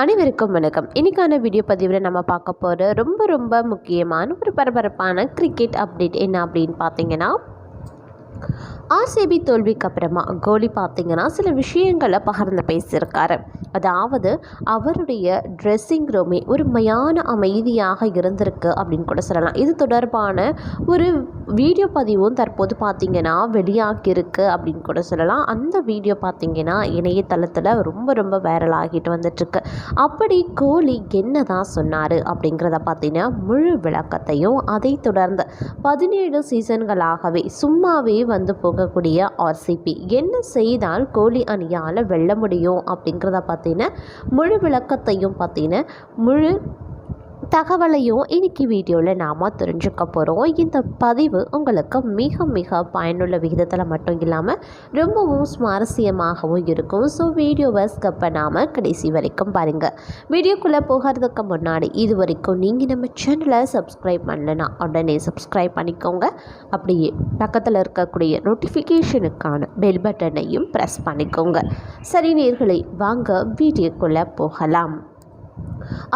அனைவருக்கும் வணக்கம். இன்னைக்கான வீடியோ பதிவில் நம்ம பார்க்க போகிற ரொம்ப ரொம்ப முக்கியமான ஒரு பரபரப்பான கிரிக்கெட் அப்டேட் என்ன அப்படின்னு பார்த்தீங்கன்னா ஆர்சிபி தோல்விக்கு அப்புறமா கோலி பார்த்தீங்கன்னா சில விஷயங்களை பகிர்ந்து பேசியிருக்காரு. அதாவது அவருடைய ட்ரெஸ்ஸிங் ரூமே ஒரு மயான அமைதியாக இருந்திருக்கு அப்படின்னு கூட சொல்லலாம். இது தொடர்பான ஒரு வீடியோ பதிவும் தற்போது பார்த்தீங்கன்னா வெளியாகியிருக்கு அப்படின்னு கூட சொல்லலாம். அந்த வீடியோ பார்த்தீங்கன்னா இணையதளத்தில் ரொம்ப ரொம்ப வைரல் ஆகிட்டு வந்துட்டுருக்கு. அப்படி கோலி என்ன தான் சொன்னார் அப்படிங்கிறத பார்த்தீங்கன்னா முழு விளக்கத்தையும் அதை தொடர்ந்து பதினேழு சீசன்களாகவே சும்மாவே வந்து போகக்கூடிய ஆர்சிபி என்ன செய்தால் கோலி அணியால் வெல்ல முடியும் அப்படிங்கிறத பார்த்தீங்கன்னா முழு விளக்கத்தையும் பார்த்தீங்கன்னா முழு தகவலையும் இன்னைக்கு வீடியோவில் நாம் தெரிஞ்சுக்க போகிறோம் இந்த பதிவு உங்களுக்கு மிக மிக பயனுள்ள விகிதத்தில் மட்டும் இல்லாமல் ரொம்பவும் சுவாரஸ்யமாகவும் இருக்கும். ஸோ வீடியோவை ஸ்கப் பண்ணாமல் கடைசி வரைக்கும் பாருங்கள் வீடியோக்குள்ளே போகிறதுக்கு முன்னாடி இது வரைக்கும் நீங்கள் நம்ம சேனலை சப்ஸ்கிரைப் பண்ணலன்னா உடனே சப்ஸ்கிரைப் பண்ணிக்கோங்க. அப்படியே பக்கத்தில் இருக்கக்கூடிய நோட்டிஃபிகேஷனுக்கான பெல் பட்டனையும் ப்ரெஸ் பண்ணிக்கோங்க. சரி நேர்களை வாங்க வீடியோக்குள்ளே போகலாம்.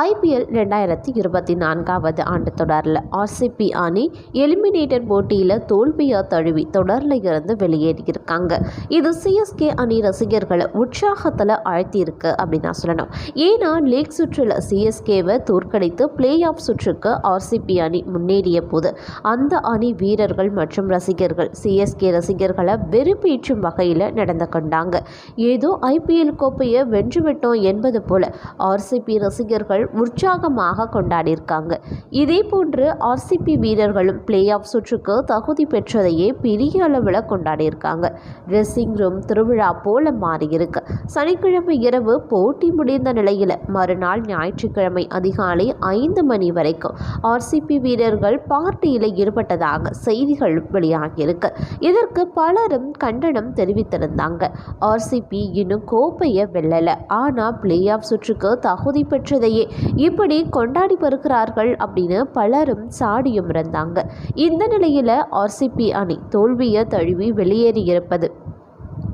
ஐபிஎல் ரெண்டாயிரத்தி இருபத்தி நான்காவது ஆண்டு தொடரில் ஆர்சிபி அணி எலிமினேட்டர் போட்டியில் தோல்வியை தழுவி தொடரில் இருந்து வெளியேறியிருக்காங்க. இது சிஎஸ்கே அணி ரசிகர்களை உற்சாகத்தில் ஆழ்த்தியிருக்கு அப்படின்னு நான் சொல்லணும். ஏன்னா லீக் சுற்றில் சிஎஸ்கேவை தோற்கடித்து பிளே ஆஃப் சுற்றுக்கு ஆர்சிபி அணி முன்னேறிய போது அந்த அணி வீரர்கள் மற்றும் ரசிகர்கள் சிஎஸ்கே ரசிகர்களை வெறுப்பேற்றும் வகையில் நடந்து கொண்டாங்க. ஏதோ ஐபிஎல் கோப்பையை வென்றுவிட்டோம் என்பது போல ஆர்சிபி ரசிகர்கள் உற்சாகமாக கொண்டாடியிருக்காங்க. இதே போன்று ஆர்சிபி வீரர்களும் பிளே ஆஃப் சுற்றுக்கு தகுதி பெற்றதையே பெரிய அளவில் கொண்டாடியிருக்காங்க. ட்ரெஸ்ஸிங் ரூம் திருவிழா போல மாறியிருக்கு. சனிக்கிழமை இரவு போட்டி முடிந்த நிலையில் மறுநாள் ஞாயிற்றுக்கிழமை அதிகாலை ஐந்து மணி வரைக்கும் ஆர்சிபி வீரர்கள் பார்ட்டியில் ஈடுபட்டதாக செய்திகள் வெளியாகியிருக்கு. இதற்கு பலரும் கண்டனம் தெரிவித்திருந்தாங்க. ஆர்சிபி இன்னும் கோப்பையை வெல்லலை. ஆனால் பிளே ஆஃப் சுற்றுக்கு தகுதி பெற்றதை பெற்றதையே இப்படி கொண்டாடி பெறுகிறார்கள் அப்படின்னு பலரும் சாடியும் இருந்தாங்க இந்த நிலையில் ஆர்சிபி அணி தோல்வியை தழுவி வெளியேறியிருப்பது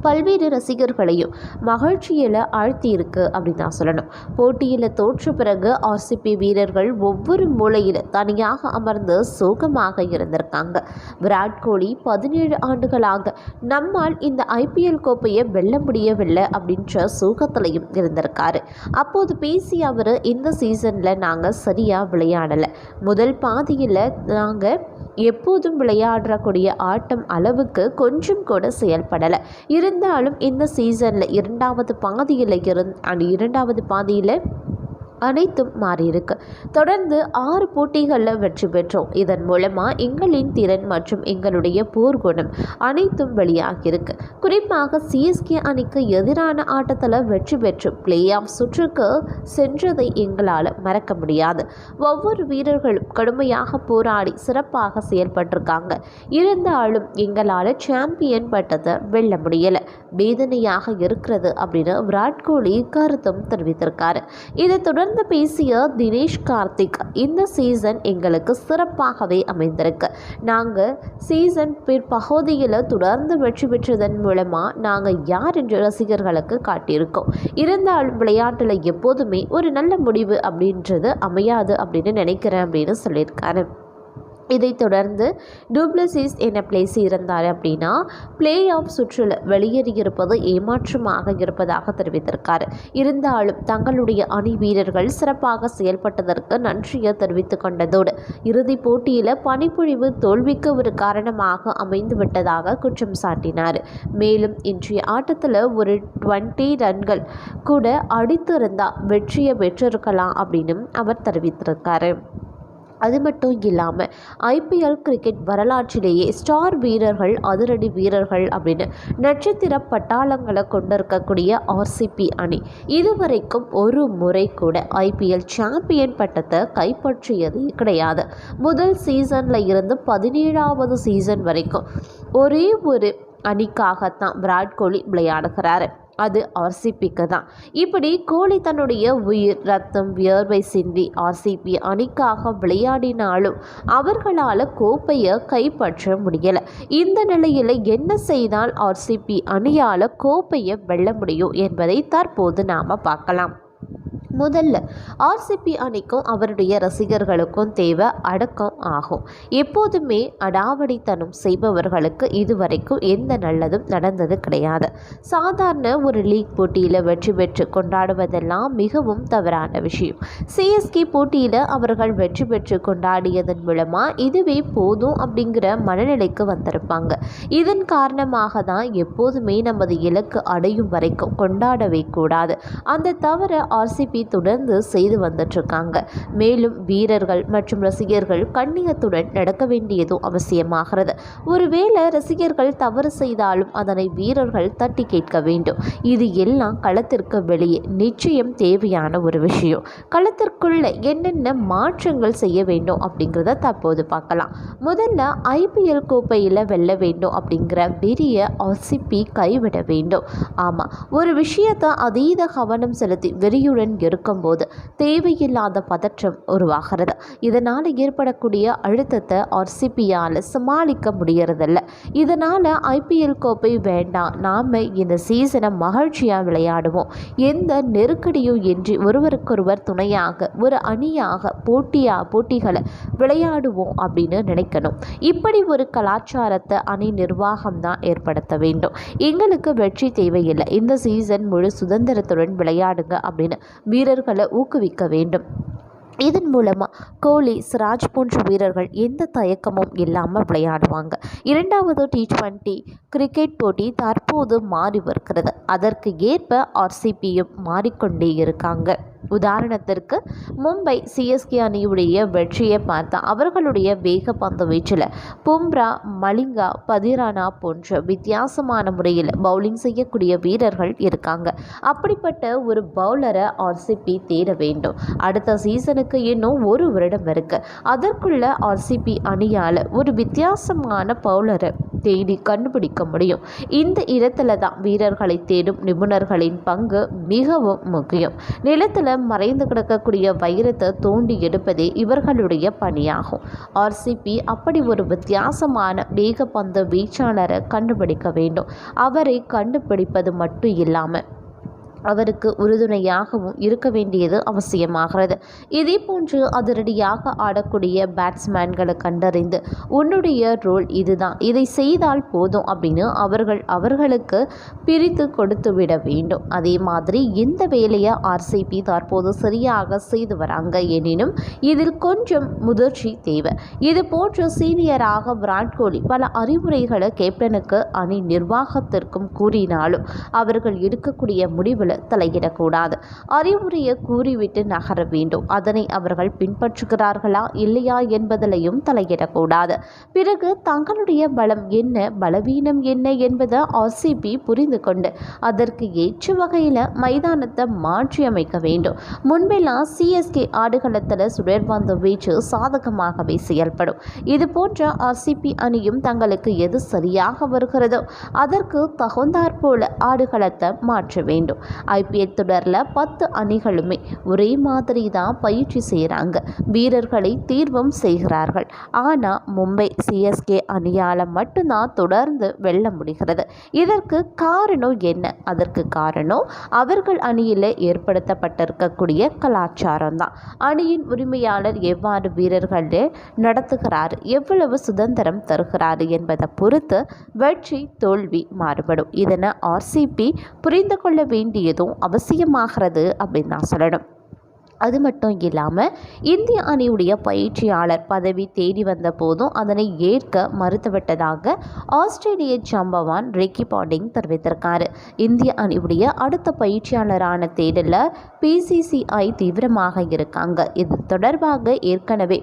பல்வேறு ரசிகர்களையும் மகிழ்ச்சியில் ஆழ்த்தியிருக்கு அப்படின்னு தான் சொல்லணும். போட்டியில் தோற்ற பிறகு ஆர்சிபி வீரர்கள் ஒவ்வொரு மூலையில் தனியாக அமர்ந்து சோகமாக இருந்திருக்காங்க. விராட் கோலி பதினேழு ஆண்டுகளாக நம்மால் இந்த ஐபிஎல் கோப்பையை வெல்ல முடியவில்லை அப்படின்ற சோகத்திலையும் இருந்திருக்காரு. அப்போது பேசிய அவர் இந்த சீசனில் நாங்கள் சரியாக விளையாடலை. முதல் பாதியில் நாங்கள் எப்போதும் விளையாடக்கூடிய ஆட்டம் அளவுக்கு கொஞ்சம் கூட செயல்படலை. இருந்தாலும் இந்த சீசனில் இரண்டாவது பாதியில் இருந் அந்த இரண்டாவது பாதியில் அனைத்தும் மாறியிருக்கு. தொடர்ந்து ஆறு போட்டிகளில் வெற்றி பெற்றோம். இதன் மூலமாக எங்களின் திறன் மற்றும் எங்களுடைய போர்க்குணம் அனைத்தும் வெளியாகியிருக்கு. குறிப்பாக சிஎஸ்கே அணிக்கு எதிரான ஆட்டத்தில் வெற்றி பெற்று பிளே ஆஃப் சுற்றுக்கு சென்றதை எங்களால் மறக்க முடியாது. ஒவ்வொரு வீரர்களும் கடுமையாக போராடி சிறப்பாக செயல்பட்டிருக்காங்க. இருந்தாலும் எங்களால் சாம்பியன் பட்டத்தை வெல்ல முடியலை. வேதனையாக இருக்கிறது அப்படின்னு விராட் கோலி கருத்தும் தெரிவித்திருக்காரு. இதை தொடர்ந்து பேசிய தினேஷ் கார்த்திக் இந்த சீசன் எங்களுக்கு சிறப்பாகவே அமைந்திருக்கு. நாங்கள் சீசன் பிற்பகுதியில் தொடர்ந்து வெற்றி பெற்றதன் மூலமாக நாங்கள் யார் என்று ரசிகர்களுக்கு காட்டியிருக்கோம். இருந்தாலும் விளையாட்டில் எப்போதுமே ஒரு நல்ல முடிவு அப்படின்றது அமையாது அப்படின்னு நினைக்கிறேன் அப்படின்னு சொல்லியிருக்காரு. இதைத் தொடர்ந்து டூப்ளசிஸ் என்ன பிளேஸ் இருந்தார் அப்படின்னா பிளே ஆஃப் சுற்றில் வெளியேறியிருப்பது ஏமாற்றமாக இருப்பதாக தெரிவித்திருக்கார். இருந்தாலும் தங்களுடைய அணி வீரர்கள் சிறப்பாக செயல்பட்டதற்கு நன்றியை தெரிவித்துக் கொண்டதோடு இறுதிப் போட்டியில் பனிப்பொழிவு தோல்விக்கு ஒரு காரணமாக அமைந்துவிட்டதாக குற்றம் சாட்டினார். மேலும் இன்றைய ஆட்டத்தில் ஒரு டுவெண்ட்டி ரன்கள் கூட அடித்திருந்தால் வெற்றியை பெற்றிருக்கலாம் அப்படின்னும் அவர் தெரிவித்திருக்காரு. அது மட்டும் இல்லாமல் ஐபிஎல் கிரிக்கெட் வரலாற்றிலேயே ஸ்டார் வீரர்கள் அதிரடி வீரர்கள் அப்படின்னு நட்சத்திர பட்டாளங்களை கொண்டிருக்கக்கூடிய ஆர்சிபி அணி. இதுவரைக்கும் ஒரு முறை கூட ஐபிஎல் சாம்பியன் பட்டத்தை கைப்பற்றியது கிடையாது. முதல் சீசனில் இருந்து பதினேழாவது சீசன் வரைக்கும் ஒரே ஒரு அணிக்காகத்தான் விராட் கோலி விளையாடுகிறாரு. அது ஆர்சிபிக்கு தான் இப்படி கோலி தன்னுடைய உயிர் ரத்தம் வியர்வை சிந்தி ஆர்சிபி அணிக்காக விளையாடினாலும் அவர்களால் கோப்பையை கைப்பற்ற முடியலை. இந்த நிலையில் என்ன செய்தால் ஆர்சிபி அணியால் கோப்பையை வெல்ல முடியும் என்பதை தற்போது நாம் பார்க்கலாம். முதல்ல ஆர்சிபி அணிக்கும் அவருடைய ரசிகர்களுக்கும் தேவை அடக்கம் ஆகும். எப்போதுமே அடாவடித்தனம் செய்பவர்களுக்கு இதுவரைக்கும் எந்த நல்லதும் நடந்தது கிடையாது. சாதாரண ஒரு லீக் போட்டியில் வெற்றி பெற்று கொண்டாடுவதெல்லாம் மிகவும் தவறான விஷயம். சிஎஸ்கே போட்டியில் அவர்கள் வெற்றி பெற்று கொண்டாடியதன் மூலமாக இதுவே போதும் அப்படிங்கிற மனநிலைக்கு வந்திருப்பாங்க. இதன் காரணமாக தான் எப்போதுமே நமது இலக்கு அடையும் வரைக்கும் கொண்டாடவே கூடாது. அந்த தவறை ஆர்சிபி தொடர்ந்து செய்து வந்துட்டுருக்காங்க. மேலும் வீரர்கள் மற்றும் ரசிகர்கள் கண்ணியத்துடன் நடக்க வேண்டியதும் அவசியமாகிறது. ஒருவேளை ரசிகர்கள் தவறு செய்தாலும் அதனை வீரர்கள் தட்டி கேட்க வேண்டும். இது எல்லாம் களத்திற்கு வெளியே நிச்சயம் தேவையான ஒரு விஷயம். களத்திற்குள்ள என்னென்ன மாற்றங்கள் செய்ய வேண்டும் அப்படிங்கிறத தற்போது பார்க்கலாம். முதல்ல ஐபிஎல் கோப்பையில் வெல்ல வேண்டும் அப்படிங்கிற பெரிய அசிப்பி கைவிட வேண்டும். ஆமாம் ஒரு விஷயத்தை அதீத கவனம் செலுத்தி வெறியுடன் இருக்கும்போது தேவையில்லாத பதற்றம் உருவாகிறது. இதனால் ஏற்படக்கூடிய அழுத்தத்தை ஆர்சிபியால் சமாளிக்க முடியறதில்ல. இதனால் ஐபிஎல் கோப்பை வேண்டாம். நாம் இந்த சீசனை மகிழ்ச்சியாக விளையாடுவோம். எந்த நெருக்கடியும் இன்றி ஒருவருக்கொருவர் துணையாக ஒரு அணியாக போட்டியாக போட்டிகளை விளையாடுவோம் அப்படின்னு நினைக்கணும். இப்படி ஒரு கலாச்சாரத்தை அணி நிர்வாகம் தான் ஏற்படுத்த வேண்டும். எங்களுக்கு வெற்றி தேவையில்லை. இந்த சீசன் முழு சுதந்திரத்துடன் விளையாடுங்க அப்படின்னு வீரர்களை ஊக்குவிக்க வேண்டும். இதன் மூலமாக கோலி சிராஜ் போன்ற வீரர்கள் எந்த தயக்கமும் இல்லாமல் விளையாடுவாங்க. இரண்டாவது டி ட்வெண்ட்டி கிரிக்கெட் போட்டி தற்போது மாறி வருகிறது. அதற்கு ஏற்ப ஆர்சிபியும் மாறிக்கொண்டே இருக்காங்க. உதாரணத்திற்கு மும்பை சிஎஸ்கே அணியுடைய வெற்றியை பார்த்தா அவர்களுடைய வேக பந்து வீச்சில் பும்ரா மலிங்கா பதிரானா போன்ற வித்தியாசமான முறையில் பவுலிங் செய்யக்கூடிய வீரர்கள் இருக்காங்க. அப்படிப்பட்ட ஒரு பவுலரை ஆர்சிபி தேட வேண்டும். அடுத்த சீசனுக்கு இன்னும் ஒரு வருடம் இருக்கு. அதற்குள்ள ஆர்சிபி அணியால் ஒரு வித்தியாசமான பவுலரை தேடி கண்டுபிடிக்க முடியும். இந்த இடத்துல தான் வீரர்களை தேடும் நிபுணர்களின் பங்கு மிகவும் முக்கியம். நிலத்தில் மறைந்து கிடக்கக்கூடிய வைரத்தை தோண்டி எடுப்பதே இவர்களுடைய பணியாகும். ஆர்சிபி அப்படி ஒரு வித்தியாசமான வேகப்பந்து வீச்சாளரை கண்டுபிடிக்க வேண்டும். அவரை கண்டுபிடிப்பது மட்டும் இல்லாமல் அவருக்கு உறுதுணையாகவும் இருக்க வேண்டியது அவசியமாகிறது. இதே போன்று அதிரடியாக ஆடக்கூடிய பேட்ஸ்மேன்களை கண்டறிந்து உன்னுடைய ரோல் இதுதான். இதை செய்தால் போதும் அப்படின்னு அவர்கள் அவர்களுக்கு பிரித்து கொடுத்து விட வேண்டும். அதே மாதிரி இந்த வேலையை ஆர்சிபி தற்போது சரியாக செய்து வராங்க எனினும் இதில் கொஞ்சம் முதிர்ச்சி தேவை. இது போன்று சீனியராக விராட் கோலி பல அறிவுரைகளை கேப்டனுக்கு அணி நிர்வாகத்திற்கும் கூறினாலும் அவர்கள் எடுக்கக்கூடிய முடிவில் போல தலையிடக்கூடாது. அறிவுரையை கூறிவிட்டு நகர வேண்டும். அதனை அவர்கள் பின்பற்றுகிறார்களா இல்லையா என்பதிலையும் தலையிடக்கூடாது. பிறகு தங்களுடைய பலம் என்ன பலவீனம் என்ன என்பதை ஆர்சிபி புரிந்து கொண்டு அதற்கு ஏற்ற வகையில் மைதானத்தை மாற்றியமைக்க வேண்டும். முன்பெல்லாம் சிஎஸ்கே ஆடுகளத்தில் சுழற்பந்து வீச்சு சாதகமாகவே செயல்படும். இது போன்ற ஆர்சிபி அணியும் தங்களுக்கு எது சரியாக வருகிறதோ அதற்கு தகுந்தாற்போல ஆடுகளத்தை மாற்ற வேண்டும். ஐபிஎல் தொடரில் பத்து அணிகளுமே ஒரே மாதிரி தான் பயிற்சி செய்கிறாங்க வீரர்களை தீர்வும் செய்கிறார்கள். ஆனால் மும்பை சிஎஸ்கே அணியால் மட்டும்தான் தொடர்ந்து வெல்ல முடிகிறது. இதற்கு காரணம் என்ன? அதற்கு காரணம் அவர்கள் அணியில் ஏற்படுத்தப்பட்டிருக்கக்கூடிய கலாச்சாரம் தான் அணியின் உரிமையாளர் எவ்வாறு வீரர்களை நடத்துகிறார் எவ்வளவு சுதந்திரம் தருகிறார் என்பதை பொறுத்து வெற்றி தோல்வி மாறுபடும். இதனை ஆர்சிபி புரிந்து கொள்ள வேண்டிய வேண்டியதும் அவசியமாகிறது அப்படின்னு நான் சொல்லணும். அது மட்டும் இல்லாமல் இந்திய அணியுடைய பயிற்சியாளர் பதவி தேடி வந்த போதும் அதனை ஏற்க மறுத்துவிட்டதாக ஆஸ்திரேலிய ஜம்பவான் ரிக்கி பாண்டிங் தெரிவித்திருக்காரு. இந்திய அணியுடைய அடுத்த பயிற்சியாளரான தேடலில் பிசிசிஐ தீவிரமாக இருக்காங்க. இது தொடர்பாக ஏற்கனவே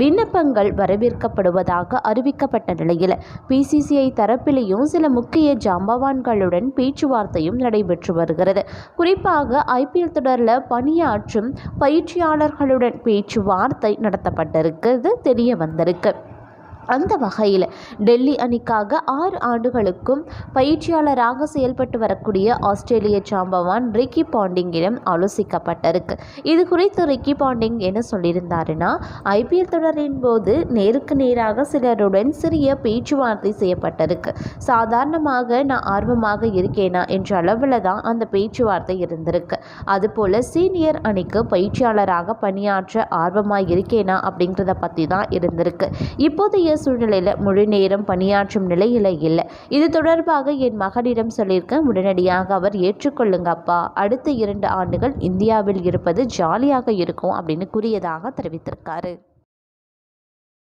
விண்ணப்பங்கள் வரவேற்கப்படுவதாக அறிவிக்கப்பட்ட நிலையில் பிசிசிஐ தரப்பிலேயும் சில முக்கிய ஜம்பவான்களுடன் பேச்சுவார்த்தையும் நடைபெற்று வருகிறது. குறிப்பாக ஐபிஎல் தொடரில் பணியாற்றும் பயிற்சியாளர்களுடன் பேச்சுவார்த்தை நடத்தப்பட்டிருக்கிறது தெரிய வந்திருக்கு. அந்த வகையில் டெல்லி அணிக்காக ஆறு ஆண்டுகளுக்கும் பயிற்சியாளராக செயல்பட்டு வரக்கூடிய ஆஸ்திரேலிய சாம்பவான் ரிக்கி பாண்டிங்கிடம் ஆலோசிக்கப்பட்டிருக்கு. இது குறித்து ரிக்கி பாண்டிங் என்ன சொல்லியிருந்தாருன்னா ஐபிஎல் தொடரின் போது நேருக்கு நேராக சிலருடன் சிறிய பேச்சுவார்த்தை செய்யப்பட்டிருக்கு. சாதாரணமாக நான் ஆர்வமாக இருக்கேனா என்ற அளவில் தான் அந்த பேச்சுவார்த்தை இருந்திருக்கு. அதுபோல் சீனியர் அணிக்கு பயிற்சியாளராக பணியாற்ற ஆர்வமாக இருக்கேனா அப்படிங்கிறத பற்றி தான் இருந்திருக்கு. இப்போதைய சூழ்நிலையில் முழு நேரம் பணியாற்றும் நிலையில் இல்லை. இது தொடர்பாக என் மகனிடம் சொல்லியிருக்கேன் உடனடியாக அவர் ஏற்றுக்கொள்ளுங்கப்பா. அடுத்த இரண்டு ஆண்டுகள் இந்தியாவில் இருப்பது ஜாலியாக இருக்கும் அப்படின்னு கூறியதாக தெரிவித்திருக்காரு.